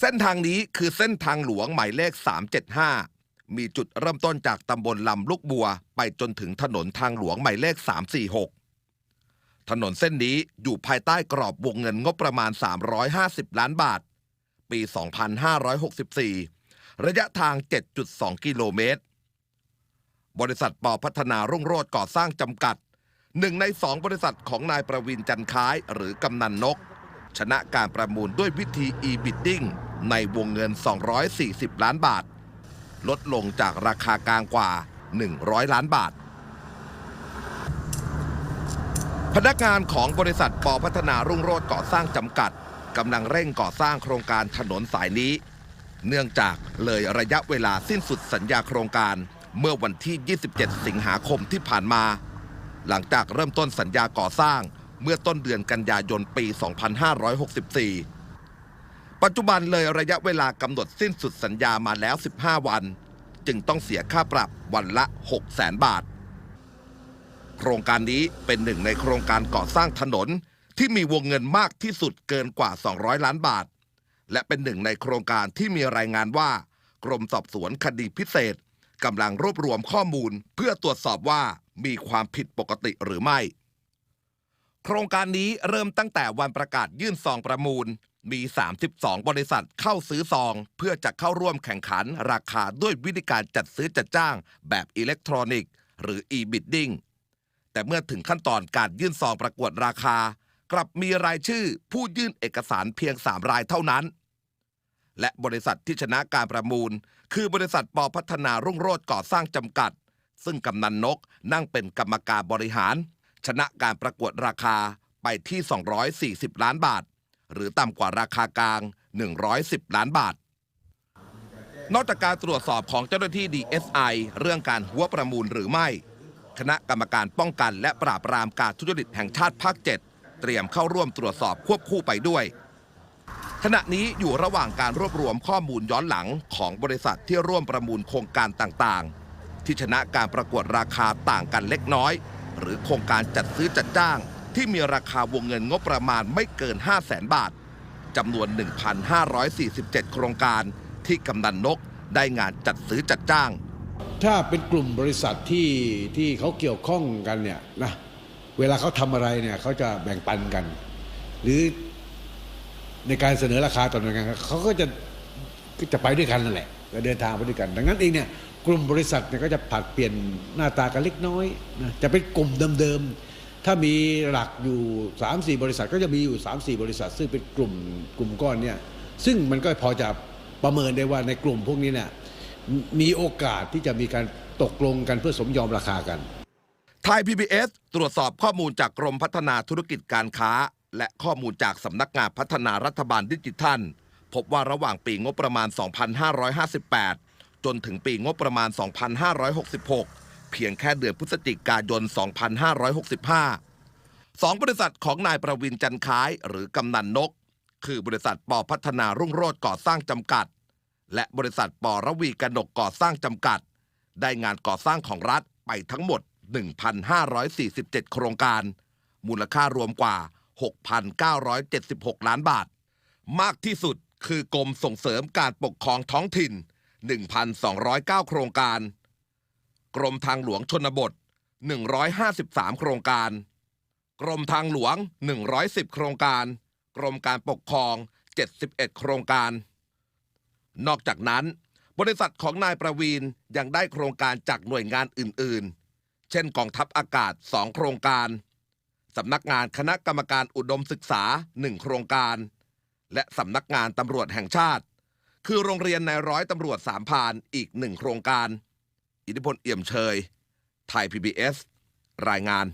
เส้นทางนี้คือเส้นทางหลวงหมายเลข 375 มีจุดเริ่มต้นจากตำบลลำลูกบัว ไปจนถึงถนนทางหลวงหมายเลข 346 ถนนเส้นนี้อยู่ภายใต้กรอบวงเงินงบประมาณ 350 ล้านบาท ปี 2564 ระยะทาง 7.2 กิโลเมตร บริษัทปอพัฒนารุ่งโรจน์ก่อสร้างจำกัด หนึ่งในสองบริษัทของนายประวินจันค้ายหรือกำนันนกชนะการประมูลด้วยวิธี e-bidding ในวงเงิน 240 ล้านบาท ลดลงจากราคากลางกว่า 100 ล้านบาท พนักงานของบริษัทปอพัฒนารุ่งโรจน์ก่อสร้างจำกัดกำลังเร่งก่อสร้างโครงการถนนสายนี้ เนื่องจากเลยระยะเวลาสิ้นสุดสัญญาโครงการเมื่อวันที่ 27 สิงหาคมที่ผ่านมา หลังจากเริ่มต้นสัญญาก่อสร้างเมื่อต้นเดือนกันยายนปี 2564 ปัจจุบันเลยระยะเวลากำหนดสิ้นสุดสัญญามาแล้ว 15 วัน จึงต้องเสียค่าปรับวันละ 6 0 0 0 0 0บาท โครงการนี้เป็นหนึ่งในโครงการก่อสร้างถนนที่มีวงเงินมากที่สุดเกินกว่า 200 ล้านบาท และเป็นหนึ่งในโครงการที่มีรายงานว่า กรมสอบสวนคดีพิเศษกำลังรวบรวมข้อมูลเพื่อตรวจสอบว่ามีความผิดปกติหรือไม่ โครงการนี้เริ่มตั้งแต่วันประกาศยื่นซองประมูล มี 32 บริษัทเข้าซื้อซอง เพื่อจะเข้าร่วมแข่งขันราคาด้วยวิธีการจัดซื้อจัดจ้าง แบบอิเล็กทรอนิกส์หรือ e-bidding แต่เมื่อถึงขั้นตอนการยื่นซองประกวดราคา กลับมีรายชื่อผู้ยื่นเอกสารเพียง 3 รายเท่านั้น และบริษัทที่ชนะการประมูล คือบริษัทปอพัฒนารุ่งโรจน์ก่อสร้างจำกัด ซึ่งกำนันนกนั่งเป็นกรรมการบริหาร ชนะการประกวดราคาไปที่ 240 ล้านบาท หรือต่ำกว่าราคากลาง 110 ล้านบาท นอกจากการตรวจสอบของเจ้าหน้าที่ DSI เรื่องการหัวประมูลหรือไม่ คณะกรรมการป้องกันและปราบปรามการทุจริตแห่งชาติภาค 7 เตรียมเข้าร่วมตรวจสอบควบคู่ไปด้วย ขณะนี้อยู่ระหว่างการรวบรวมข้อมูลย้อนหลังของบริษัทที่ร่วมประมูลโครงการต่างๆ ที่ชนะการประกวดราคาต่างกันเล็กน้อย หรือโครงการจัดซื้อจัดจ้าง ที่มีราคาวงเงินงบประมาณไม่เกิน 5 0 0แสนบาทจำนวน 1,547 โครงการที่กำนันนกได้งานจัดซื้อจัดจ้าง ถ้าเป็นกลุ่มบริษัทที่ที่เขาเกี่ยวข้องกันเนี่ยนะเวลาเขาทำอะไรเนี่ยเขาจะแบ่งปันกัน หรือในการเสนอราคาต่อหน่วยงานเขาก็จะก็จะไปด้วยกันนั่นแหละและเดินทางไปด้วยกัน ดังนั้นเองเนี่ยกลุ่มบริษัทเนี่ยก็จะผัดเปลี่ยนหน้าตากันเล็กน้อยนะจะเป็นกลุ่มเดิมๆ ถ้ามีหลักอยู่ 3 4 บริษัทก็จะมีอยู่ 3 4 บริษัท ซึ่งเป็นกลุ่มกลุ่มก้อนเนี่ยซึ่งมันก็พอจะประเมินได้ว่าในกลุ่มพวกนี้เนี่ยมีโอกาสที่จะมีการตกลงกันเพื่อสมยอมราคากัน ไทย PBS ตรวจสอบข้อมูลจากกรมพัฒนาธุรกิจการค้า และข้อมูลจากสำนักงานพัฒนารัฐบาลดิจิทัล พบว่าระหว่างปีงบประมาณ 2558 จนถึงปีงบประมาณ 2566 เพียงแค่เดือนพฤศจิกายน 2565สองบริษัทของนายประวินจันค้ายหรือกำนันนก คือบริษัทปอพัฒนารุ่งโรจน์ก่อสร้างจำกัด และบริษัทปอระวีกนกก่อสร้างจำกัด ได้งานก่อสร้างของรัฐไปทั้งหมด 1,547 โครงการ มูลค่ารวมกว่า 6,976 ล้านบาท มากที่สุดคือกรมส่งเสริมการปกครองท้องถิ่น 1,209 โครงการ กรมทางหลวงชนบท 153 โครงการ กรมทางหลวง 110 โครงการ กรมการปกครอง 71 โครงการ นอกจากนั้น บริษัทของนายประวีนยังได้โครงการจากหน่วยงานอื่น ๆ เช่นกองทัพอากาศ 2 โครงการ สำนักงานคณะกรรมการอุดมศึกษา 1 โครงการ และสำนักงานตำรวจแห่งชาติ คือโรงเรียนในร้อยตำรวจสามพานอีกหนึ่งโครงการ อิทธิพลเอี่ยมเชย ไทย PBS รายงาน